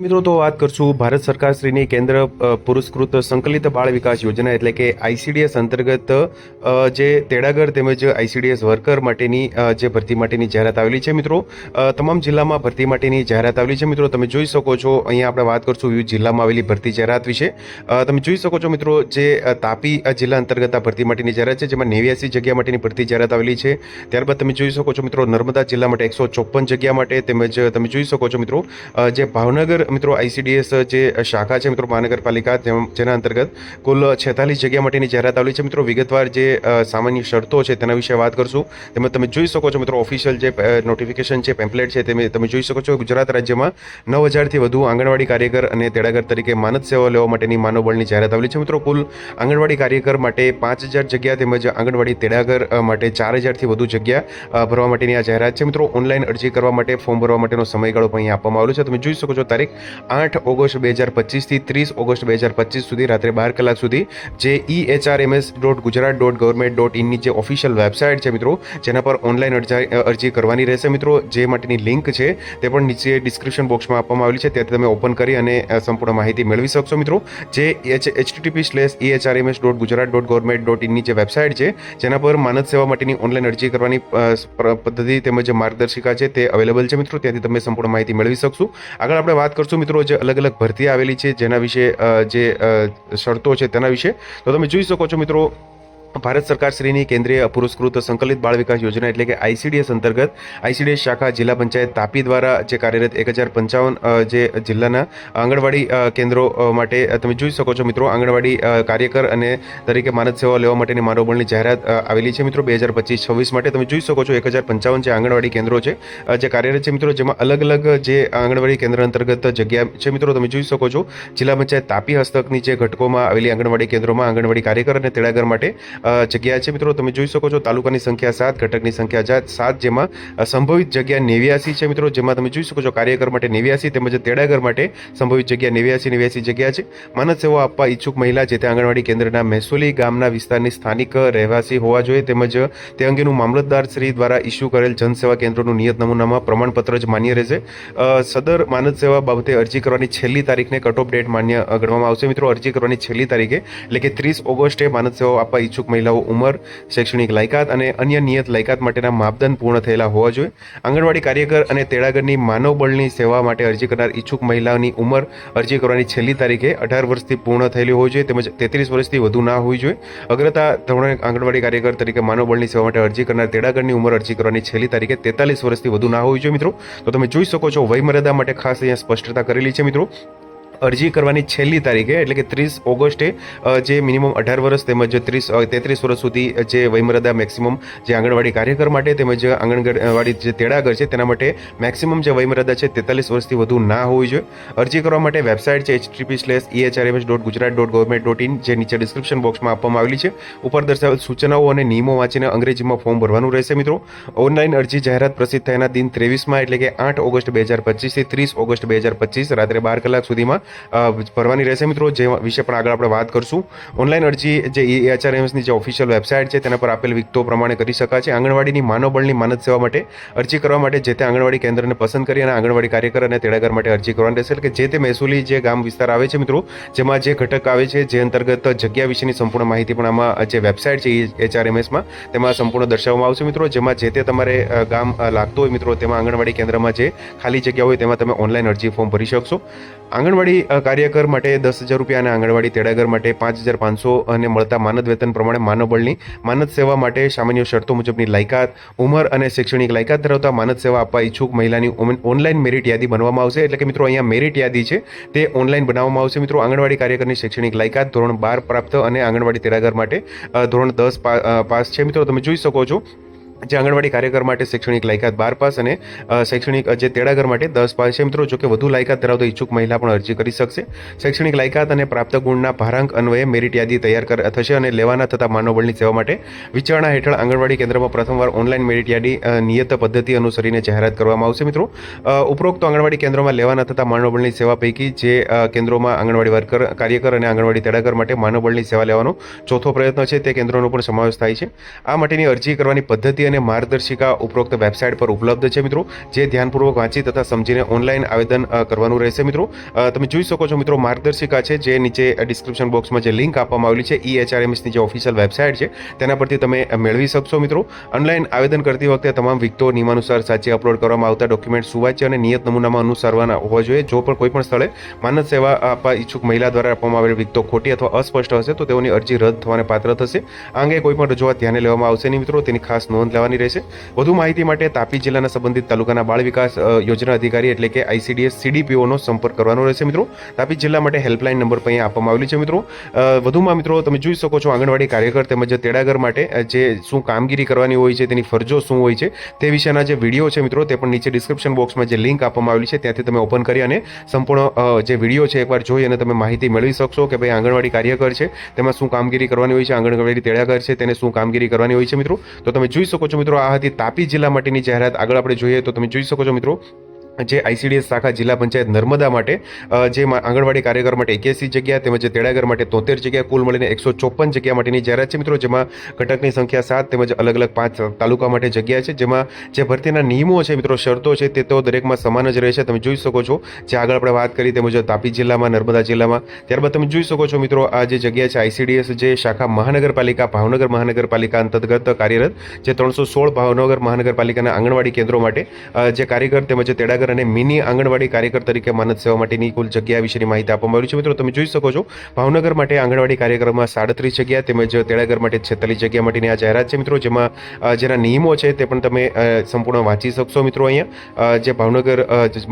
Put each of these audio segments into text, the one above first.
મિત્રો, તો વાત કરશું ભારત સરકાર શ્રીની કેન્દ્ર પુરસ્કૃત સંકલિત બાળ વિકાસ યોજના એટલે કે આઈસીડીએસ અંતર્ગત જે તેડાગર તેમજ આઈસીડીએસ વર્કર માટેની જે ભરતી માટેની જાહેરાત આવેલી છે, મિત્રો. તમામ જિલ્લામાં ભરતી માટેની જાહેરાત આવેલી છે, મિત્રો. તમે જોઈ શકો છો, અહીંયા આપણે વાત કરશું વિવિધ જિલ્લામાં આવેલી ભરતી જાહેરાત વિશે. તમે જોઈ શકો છો, મિત્રો, જે તાપી જિલ્લા અંતર્ગત આ ભરતી માટેની જાહેરાત છે, જેમાં નેવ્યાસી જગ્યા માટેની ભરતી જાહેરાત આવેલી છે. ત્યારબાદ તમે જોઈ શકો છો, મિત્રો, નર્મદા જિલ્લા માટે એકસો ચોપન જગ્યા માટે તેમજ તમે જોઈ શકો છો, મિત્રો જે ભાવનગર મિત્રો આઈસીડીએસ જે શાખા છે મિત્રો, મહાનગરપાલિકા જેના અંતર્ગત કુલ છેતાલીસ જગ્યા માટેની જાહેરાત આવેલી છે મિત્રો. વિગતવાર જે સામાન્ય શરતો છે તેના વિશે વાત કરશું. તેમજ તમે જોઈ શકો છો મિત્રો, ઓફિશિયલ જે નોટિફિકેશન છે, પેમ્પલેટ છે, તે તમે જોઈ શકો છો ગુજરાત રાજ્યમાં નવ હજારથી વધુ આંગણવાડી કાર્યકર અને તેડાગર તરીકે માનદ સેવા લેવા માટેની માનવબળની જાહેરાત આવેલી છે મિત્રો. કુલ આંગણવાડી કાર્યકર માટે પાંચ હજાર જગ્યા તેમજ આંગણવાડી તેડાગર માટે ચાર હજારથી વધુ જગ્યા ભરવા માટેની આ જાહેરાત છે મિત્રો. ઓનલાઈન અરજી કરવા માટે, ફોર્મ ભરવા માટેનો સમયગાળો પણ અહીંયા આપવામાં આવેલો છે. તમે જોઈ શકો છો તારીખ આઠ ઓગસ્ટ બે હજાર પચીસથી ત્રીસ ઓગસ્ટ બે હજાર પચીસ સુધી રાત્રે બાર કલાક સુધી જે e HRMS dot Gujarat dot government dot ઇનની જે ઓફિશિયલ વેબસાઇટ છે મિત્રો, જેના પર ઓનલાઈન અરજી કરવાની રહેશે મિત્રો. જે માટેની લિંક છે તે પણ નીચે ડિસ્ક્રિપ્શન બોક્સમાં આપવામાં આવેલી છે. ત્યાંથી તમે ઓપન કરી અને સંપૂર્ણ માહિતી મેળવી શકશો મિત્રો. જે h HTTP slash EHRMS dot Gujarat dot government dot ઇનની જે વેબસાઇટ છે, જેના પર માનદ સેવા માટેની ઓનલાઈન અરજી કરવાની પદ્ધતિ તેમજ માર્ગદર્શિકા છે તે અવેલેબલ છે મિત્રો. ત્યાંથી તમે સંપૂર્ણ માહિતી મેળવી શકશો. આગળ આપણે વાત કરશું મિત્રો જે અલગ અલગ ભરતી આવેલી છે, જેના વિશે જે શરતો છે તેના વિશે. તો તમે જોઈ શકો છો મિત્રો ભારત સરકાર શ્રીની કેન્દ્રીય પુરસ્કૃત સંકલિત બાળ વિકાસ યોજના એટલે કે આઈસીડીએસ અંતર્ગત આઈસીડીએસ શાખા જિલ્લા પંચાયત તાપી દ્વારા જે કાર્યરત એક હજાર પંચાવન જે જિલ્લાના આંગણવાડી કેન્દ્રો માટે તમે જોઈ શકો છો મિત્રો આંગણવાડી કાર્યકર અને તરીકે માનદ સેવા લેવા માટેની માનવબળની જાહેરાત આવેલી છે મિત્રો બે હજાર પચીસ છવ્વીસ માટે. તમે જોઈ શકો છો એક હજાર પંચાવન જે આંગણવાડી કેન્દ્રો છે જે કાર્યરત છે મિત્રો, જેમાં અલગ અલગ જે આંગણવાડી કેન્દ્ર અંતર્ગત જગ્યા છે મિત્રો. તમે જોઈ શકો છો જિલ્લા પંચાયત તાપી હસ્તકની જે ઘટકોમાં આવેલી આંગણવાડી કેન્દ્રોમાં આંગણવાડી કાર્યકર અને તેડાગર માટે જગ્યા છે. મિત્રો, તમે જોઈ શકો છો, તાલુકાની સંખ્યા સાત, ઘટકની સંખ્યા સાત, જેમાં સંભવિત જગ્યા નેવ્યાસી છે. મિત્રો, જેમાં તમે જોઈ શકો છો, કાર્યકર માટે નેવ્યાસી તેમજ તેડાગર માટે સંભવિત જગ્યા નેવ્યાસી નેવ્યાસી જગ્યા છે. માનદ સેવા આપવા ઈચ્છુક મહિલા જે તે આંગણવાડી કેન્દ્રના મહેસુલી ગામના વિસ્તારની સ્થાનિક રહેવાસી હોવા જોઈએ. તેમજ તે અંગેનું મામલતદાર શ્રી દ્વારા ઇસ્યુ કરેલ જનસેવા કેન્દ્રોનું નિયત નમૂનામાં પ્રમાણપત્ર જ માન્ય રહેશે. સદર માનદ સેવા બાબતે અરજી કરવાની છેલ્લી તારીખને કટ ઓફ ડેટ માન્ય ગણવામાં આવશે. મિત્રો, અરજી કરવાની છેલ્લી તારીખે, એટલે કે ત્રીસ ઓગસ્ટે માનદ સેવા આપવા ઈચ્છુક મહિલાઓ ઉંમર, શૈક્ષણિક લાયકાત અને અન્ય નિયત લાયકાત માટેના માપદંડ પૂર્ણ થયેલા હોવા જોઈએ. આંગણવાડી કાર્યકર અને તેડાગરની માનવ બળની સેવા માટે અરજી કરનાર ઈચ્છુક મહિલાની ઉંમર અરજી કરવાની છેલ્લી તારીખે અઢાર વર્ષથી પૂર્ણ થયેલી હોવી જોઈએ તેમજ તેત્રીસ વર્ષથી વધુ ના હોવી જોઈએ. અગ્રતા ધોરણે આંગણવાડી કાર્યકર તરીકે માનવ બળની સેવા માટે અરજી કરનાર તેડાગરની ઉંમર અરજી કરવાની છેલ્લી તારીખે તેતાલીસ વર્ષથી વધુ ના હોવી જોઈએ મિત્રો. તો તમે જોઈ શકો છો વયમર્યાદા માટે ખાસ અહીંયા સ્પષ્ટતા કરેલી છે મિત્રો. અરજી કરવાની છેલ્લી તારીખે, એટલે કે ત્રીસ ઓગસ્ટે જે મિનિમમ અઢાર વર્ષ તેમજ ત્રીસ તેત્રીસ વર્ષ સુધી જે વયમર્યાદા મેક્સિમમ જે આંગણવાડી કાર્યકર માટે તેમજ આંગણવાડી જે તેડાગર છે તેના માટે મેક્સિમમ જે વયમર્યાદા છે તેતાલીસ વર્ષથી વધુ ના હોવી જોઈએ. અરજી કરવા માટે વેબસાઇટ છે HTTP slash EHRMS dot Gujarat dot government dot in, જે નીચે ડિસ્ક્રિપ્શન બોક્સમાં આપવામાં આવેલી છે. ઉપર દર્શાવેલ સૂચનાઓ અને નિયમો વાંચીને અંગ્રેજીમાં ફોર્મ ભરવાનું રહેશે મિત્રો. ઓનલાઈન અરજી જાહેરાત પ્રસિદ્ધ થયાના દિન ત્રેવીસમાં, એટલે કે આઠ ઓગસ્ટ બે હજાર પચીસથી ત્રીસ ઓગસ્ટ બે હજાર પચીસ, રાત્રે બાર કલાક સુધીમાં ભરવાની રહેશે મિત્રો, જે વિશે પણ આગળ આપણે વાત કરશું. ઓનલાઈન અરજી જે એચઆરએમ્સની જે ઓફિશિયલ વેબસાઇટ છે, તેના પર આપેલ વિગતો પ્રમાણે કરી શકાય છે. આંગણવાડીની માનવબળની માનદ સેવા માટે અરજી કરવા માટે જે તે આંગણવાડી કેન્દ્રને પસંદ કરી અને આંગણવાડી કાર્યકર અને તેડાગર માટે અરજી કરવાની રહેશે. એટલે કે જે તે મહેસૂલી જે ગામ વિસ્તાર આવે છે મિત્રો, જેમાં જે ઘટક આવે છે, જે અંતર્ગત જગ્યા વિશેની સંપૂર્ણ માહિતી પણ આમાં જે વેબસાઇટ છે એચઆરએમએસમાં તેમાં સંપૂર્ણ દર્શાવવામાં આવશે મિત્રો. જેમાં જે તે તમારે ગામ લાગતું હોય મિત્રો, તેમાં આંગણવાડી કેન્દ્રમાં જે ખાલી જગ્યા હોય, તેમાં તમે ઓનલાઈન અરજી ફોર્મ ભરી શકશો. આંગણવાડી અ, કાર્યકર માટે દસ હજાર રૂપિયા અને આંગણવાડી તેડાગર માટે પાંચ હજાર પાંચસો અને મળતા માનદ વેતન પ્રમાણે માનવબળની માનદ સેવા માટે સામાન્ય શરતો મુજબની લાયકાત ઉંમર અને શૈક્ષણિક લાયકાત ધરાવતા માનદ સેવા આપવા ઈચ્છુક મહિલાની ઓન- ઓનલાઈન મેરિટ યાદી બનવામાં આવશે. એટલે કે મિત્રો અહીંયા મેરિટ યાદી છે તે ઓનલાઈન બનાવવામાં આવશે. મિત્રો આંગણવાડી કાર્યકરની શૈક્ષણિક લાયકાત ધોરણ બાર પ્રાપ્ત અને આંગણવાડી તેડાગર માટે ધોરણ દસ પાસ છે. મિત્રો તમે જોઈ શકો છો જે આંગણવાડી કાર્યકર માટે શૈક્ષણિક લાયકાત બાર પાસ અને શૈક્ષણિક જે તેડાગર માટે દસ પાસ. છે મિત્રો જો કે વધુ લાયકાત ધરાવતો ઈચ્છુક મહિલા પણ અરજી કરી શકશે. શૈક્ષણિક લાયકાત અને પ્રાપ્ત ગુણના ભારાંક અન્વયે મેરિટ યાદી તૈયાર થશે અને લેવાના થતા માનવબળની સેવા માટે વિચારણા હેઠળ આંગણવાડી કેન્દ્રમાં પ્રથમવાર ઓનલાઈન મેરિટ યાદી નિયત પદ્ધતિ અનુસરીને જાહેરાત કરવામાં આવશે. મિત્રો ઉપરોક્ત આંગણવાડી કેન્દ્રોમાં લેવાના થતા માનવબળની સેવા પૈકી જે કેન્દ્રોમાં આંગણવાડી વર્કર, કાર્યકર અને આંગણવાડી તેડાગર માટે માનવબળની સેવા લેવાનો ચોથો પ્રયત્ન છે, તે કેન્દ્રોનો પણ સમાવેશ થાય છે. આ માટેની અરજી કરવાની પદ્ધતિ અને માર્ગદર્શિકા ઉપરોક્ત વેબસાઇટ પર ઉપલબ્ધ છે મિત્રો. જે ધ્યાનપૂર્વક વાંચી તથા સમજીને ઓનલાઈન આવેદન કરવાનું રહેશે મિત્રો. તમે જોઈ શકો છો મિત્રો માર્ગદર્શિકા છે, જે નીચે ડિસ્ક્રિપ્શન બોક્સમાં જે લિંક આપવામાં આવેલી છે, ઈ એચઆરએમએસની જે ઓફિશિયલ વેબસાઇટ છે, તેના પરથી તમે મેળવી શકશો મિત્રો. ઓનલાઈન આવેદન કરતી વખતે તમામ વિગતો નિયમાનુસાર સાચી અપલોડ કરવામાં આવતા ડોક્યુમેન્ટ સુવાચ્ય અને નિયત નમૂનામાં અનુસરવાના હોવા જોઈએ. જો પણ કોઈ પણ સ્થળે માનદ સેવા આપવા ઈચ્છુક મહિલા દ્વારા આપવામાં આવેલી વિગતો ખોટી અથવા અસ્પષ્ટ હશે, તો તેઓની અરજી રદ થવાને પાત્ર થશે. આ અંગે કોઈ પણ રજૂઆત ધ્યાને લેવામાં આવશે નહીં મિત્રો. તેની ખાસ નોંધ લેવાની રહેશે. વધુ માહિતી માટે તાપી જિલ્લાના સંબંધિત તાલુકાના બાળ વિકાસ યોજના અધિકારી એટલે કે આઈસીડીએસ સીડીપીઓનો સંપર્ક કરવાનો રહેશે મિત્રો. તાપી જિલ્લા માટે હેલ્પલાઇન નંબર પણ અહીંયા આપવામાં આવેલી છે મિત્રો. વધુમાં મિત્રો તમે જોઈ શકો છો આંગણવાડી કાર્યકર તેમજ તેડાગર માટે જે શું કામગીરી કરવાની હોય છે, તેની ફરજો શું હોય છે, તે વિશેના જે વીડિયો છે મિત્રો, તે પણ નીચે ડિસ્ક્રિપ્શન બોક્સમાં જે લિંક આપવામાં આવેલી છે, ત્યાંથી તમે ઓપન કરી અને સંપૂર્ણ જે વીડિયો છે એકવાર જોઈ અને તમે માહિતી મેળવી શકશો કે ભાઈ આંગણવાડી કાર્યકર છે, તેમાં શું કામગીરી કરવાની હોય છે, આંગણવાડી તેડાગર છે, તેને શું કામગીરી કરવાની હોય છે મિત્રો. તો તમે જોઈ શકો છો મિત્રો આ હતી તાપી જિલ્લા માટેની જાહેરાત. આગળ આપણે જોઈએ તો તમે જોઈ શકો છો મિત્રો જે આઈસીડીએસ શાખા જિલ્લા પંચાયત નર્મદા માટે જે આંગણવાડી કાર્યકર માટે એક્યાસી જગ્યા તેમજ તેડાગર માટે તોતેર જગ્યા, કુલ મળીને એકસો ચોપન જગ્યા માટેની જાહેરાત છે મિત્રો, જેમાં ઘટકની સંખ્યા સાત તેમજ અલગ અલગ પાંચ તાલુકા માટે જગ્યા છે, જેમાં જે ભરતીના નિયમો છે મિત્રો, શરતો છે તે તો દરેકમાં સમાન જ રહેશે તમે જોઈ શકો છો, જે આગળ આપણે વાત કરી તે મુજબ તાપી જિલ્લામાં, નર્મદા જિલ્લામાં, ત્યારબાદ તમે જોઈ શકો છો મિત્રો, આ જે જગ્યા છે આઈસીડીએસ જે શાખા મહાનગરપાલિકા, ભાવનગર મહાનગરપાલિકા અંતર્ગત કાર્યરત, જે ત્રણસો સોળ ભાવનગર મહાનગરપાલિકાના આંગણવાડી કેન્દ્રો માટે જે કાર્યકર તેમજ તેડાગર અને મિની આંગણવાડી કાર્યકર તરીકે માનદ સેવા માટેની કુલ જગ્યા વિશેની માહિતી આપવામાં આવી છે. મિત્રો, તમે જોઈ શકો છો, ભાવનગર માટે આંગણવાડી કાર્યક્રમમાં સાડત્રીસ જગ્યા તેમજ તેડાગર માટે છેતાલીસ જગ્યા માટેની આ જાહેરાત છે. મિત્રો, જેમાં જેના નિયમો છે તે પણ તમે સંપૂર્ણ વાંચી શકશો. મિત્રો, અહીંયા જે ભાવનગર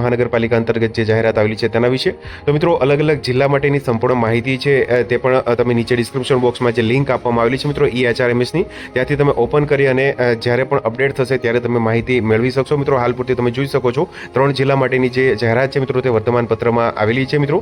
મહાનગરપાલિકા અંતર્ગત જે જાહેરાત આવેલી છે તેના વિશે. તો મિત્રો અલગ અલગ જિલ્લા માટેની સંપૂર્ણ માહિતી છે તે પણ તમે નીચે ડિસ્ક્રિપ્શન બોક્સમાં જે લિંક આપવામાં આવેલી છે. મિત્રો, ઈ એચઆરએમએસની, ત્યાંથી તમે ઓપન કરી અને જ્યારે પણ અપડેટ થશે ત્યારે તમે માહિતી મેળવી શકશો. મિત્રો, હાલ પૂરતી તમે જોઈ શકો છો ત્રણ જિલ્લા માટેની જે જાહેરાત છે મિત્રો તે વર્તમાન પત્રમાં આવેલી છે મિત્રો.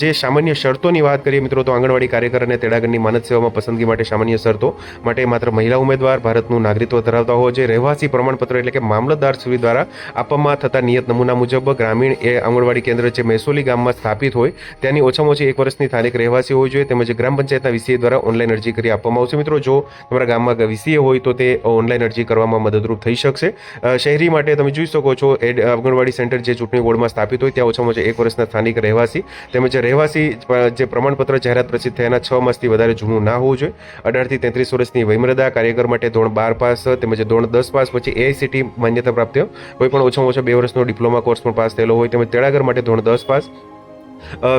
જે સામાન્ય શરતોની વાત કરીએ મિત્રો તો આંગણવાડી કાર્યકર અને તેડાગરની માનદ સેવામાં પસંદગી માટે સામાન્ય શરતો માટે માત્ર મહિલા ઉમેદવાર ભારતનું નાગરિકત્વ ધરાવતા હોવા જોઈએ રહેવાસી પ્રમાણપત્ર એટલે કે મામલતદાર શ્રી દ્વારા આપવામાં થતા નિયત નમૂના મુજબ ગ્રામીણ એ આંગણવાડી કેન્દ્ર જે મેસોલી ગામમાં સ્થાપિત હોય તેની ઓછામાં ઓછી એક વર્ષની સ્થાનિક રહેવાસી હોવી જોઈએ તેમજ ગ્રામ પંચાયતના વિસીએ દ્વારા ઓનલાઈન અરજી કરી આપવામાં આવશે મિત્રો. જો તમારા ગામમાં વિસીએ હોય તો તે ઓનલાઈન અરજી કરવામાં મદદરૂપ થઈ શકશે. શહેરી માટે તમે જોઈ શકો છો એડ આંગણવાડી સેન્ટર જે ચૂંટણી બોર્ડમાં સ્થાપિત હોય ત્યાં ઓછામાં ઓછા એક વર્ષના સ્થાનિક રહેવાસી તેમજ રહેવાસી જે પ્રમાણપત્ર જાહેરાત પ્રસિદ્ધ થયાના છ માસથી વધારે જૂનું ના હોવું જોઈએ. અઢારથી તેત્રીસ વર્ષની વયમર્યાદા કાર્યકર માટે ધોરણ બાર પાસ તેમજ ધોરણ દસ પાસ પછી એઆઈસીટી માન્યતા પ્રાપ્ત કોઈ પણ ઓછામાં ઓછા બે વર્ષનો ડિપ્લોમા કોર્સ પણ પાસ થયેલો હોય તેમજ તેડાગર માટે ધોરણ દસ પાસ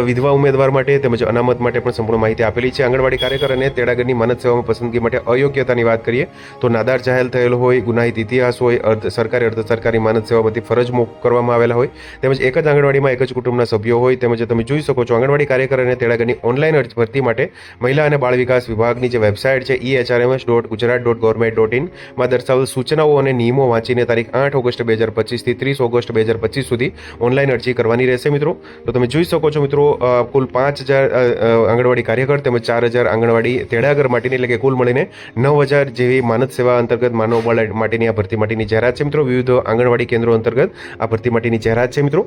વિધવા ઉમેદવાર માટે તેમજ અનામત માટે પણ સંપૂર્ણ માહિતી આપેલી છે. આંગણવાડી કાર્યકર અને તેડાગરની માનદ સેવામાં પસંદગી માટે અયોગ્યતાની વાત કરીએ તો નાદાર જાહેર થયેલો હોય, ગુનાહિત ઇતિહાસ હોય, અર્ધ સરકારી અર્ધ સરકારી માનદ સેવામાંથી ફરજ મોક કરવામાં આવેલા હોય. તેમજ એક જ આંગણવાડીમાં એક જ કુટુંબના સભ્યો હોય. તેમજ તમે જોઈ શકો છો, આંગણવાડી કાર્યકર અને તેડાગરની ઓનલાઈન અરજી ભરતી માટે મહિલા અને બાળ વિકાસ વિભાગની જે વેબસાઇટ છે e HRMS dot Gujarat dot government dot ઇનમાં દર્શાવેલ સૂચનાઓ અને નિયમો વાંચીને તારીખ આઠ ઓગસ્ટ બે હજાર પચીસથી ત્રીસ ઓગસ્ટ બે હજાર પચીસ સુધી ઓનલાઈન અરજી કરવાની રહેશે મિત્રો. તો તમે જોઈ શકો છો મિત્રો કુલ પાંચ હજાર આંગણવાડી કાર્યકર તેમજ ચાર હજાર આંગણવાડી તેડાગર માટેની, એટલે કે કુલ મળીને નવ હજાર જેવી માનદ સેવા અંતર્ગત માનવ બળ માટેની આ ભરતી માટેની જાહેરાત છે મિત્રો. વિવિધ આંગણવાડી કેન્દ્રો અંતર્ગત આ ભરતી માટેની જાહેરાત છે મિત્રો.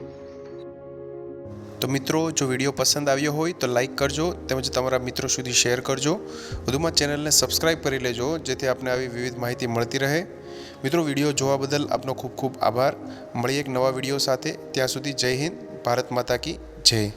તો મિત્રો, જો વીડિયો પસંદ આવ્યો હોય તો લાઇક કરજો તેમજ તમારા મિત્રો સુધી શેર કરજો. વધુમાં ચેનલને સબસ્ક્રાઈબ કરી લેજો, જેથી આપને આવી વિવિધ માહિતી મળતી રહે. મિત્રો, વીડિયો જોવા બદલ આપનો ખૂબ ખૂબ આભાર. મળીએ એક નવા વીડિયો સાથે. ત્યાં સુધી જય હિન્દ, ભારત માતા કી. જય